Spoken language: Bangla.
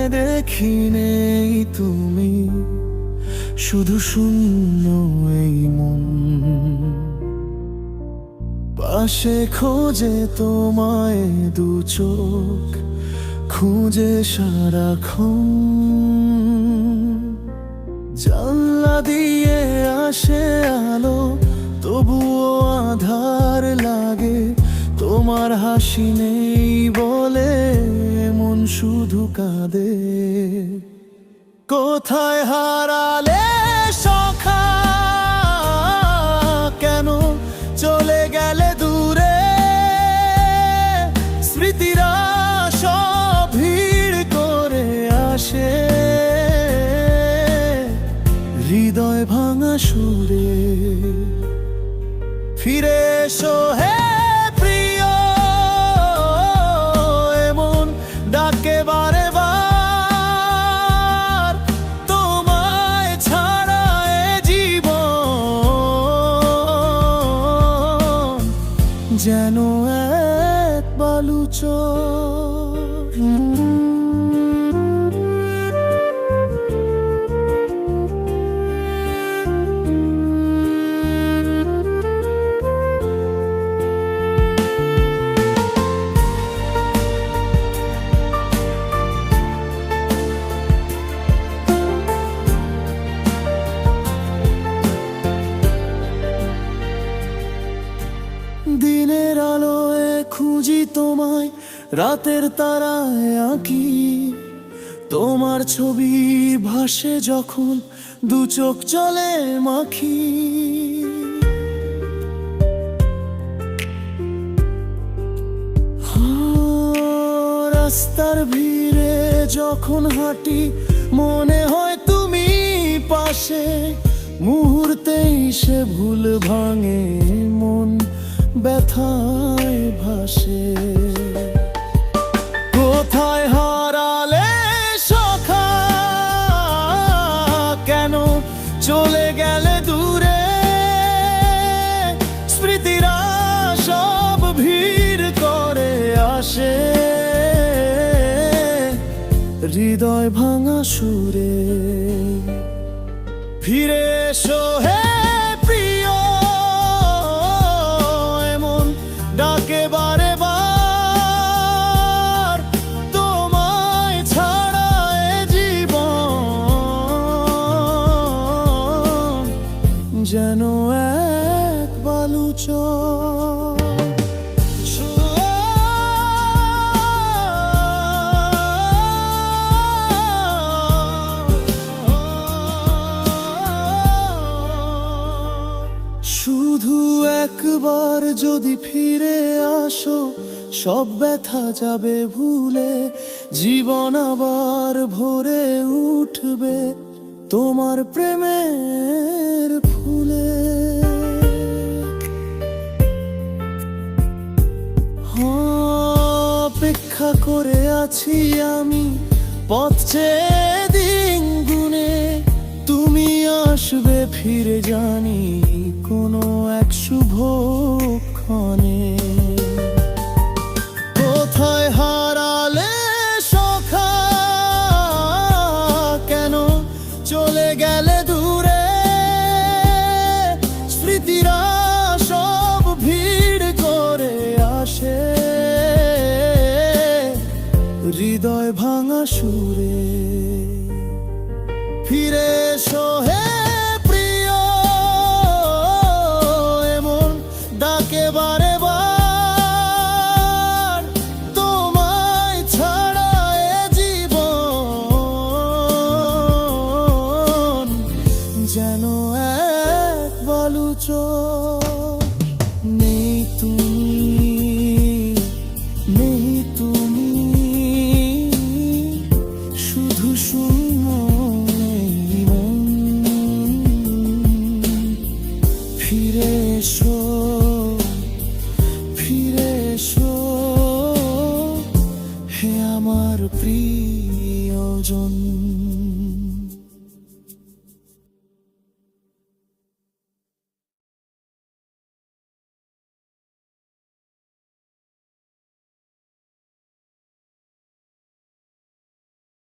ভেঙে দেখি নেই তুমি, শুধু শূন্য এই মন। পাশে খোঁজে তোমায় দু চোখ, খুঁজে সারাক্ষণ। জানলা দিয়ে আসে আলো, তবুও আধার লাগে, তোমার হাসি নেই বলে মন শুধু কাঁদে। কোথায় হারালে সখা? কেন চলে গেলে দূরে? স্মৃতিরা সব ভিড় করে আসে। হৃদয় ভাঙা সুরে। ফিরে এসো যেন এক দিনের খুঁজি তোমায় রাতের তারায় আঁকি। তোমার ছবি ভাসে যখন দু চোখ চলে মাখি। হ্যাঁ, রাস্তার ভিড়ে যখন হাঁটি মনে হয় তুমি পাশে। মুহূর্তেই সে ভুল ভাঙে মন। ব্যথায় ভাসে। কোথায় হারালে সখা? কেন চলে গেলে দূরে? স্মৃতিরা সব ভিড় করে আসে। হৃদয় ভাঙা সুরে। ফিরে এসো যেন এক বালুচর। শুধু একবার যদি ফিরে আসো, সব ব্যথা যাবে ভুলে, জীবন আবার ভরে উঠবে। তোমার প্রেমের ফুলে। অপেক্ষা করে আছি আমি পথ দিন গুনে। তুমি আসবে ফিরে জানি কোনো এক শুভ ক্ষণে। কোথায় হারালে সখা? কেন চলে গেলে দূরে? হৃদয় ভাঙা সুরে ফিরে এসো হে প্রিয়। এমন তোমায় জীবন যেন এক বালুচর নেই তুমি। আমার প্রিয়জন।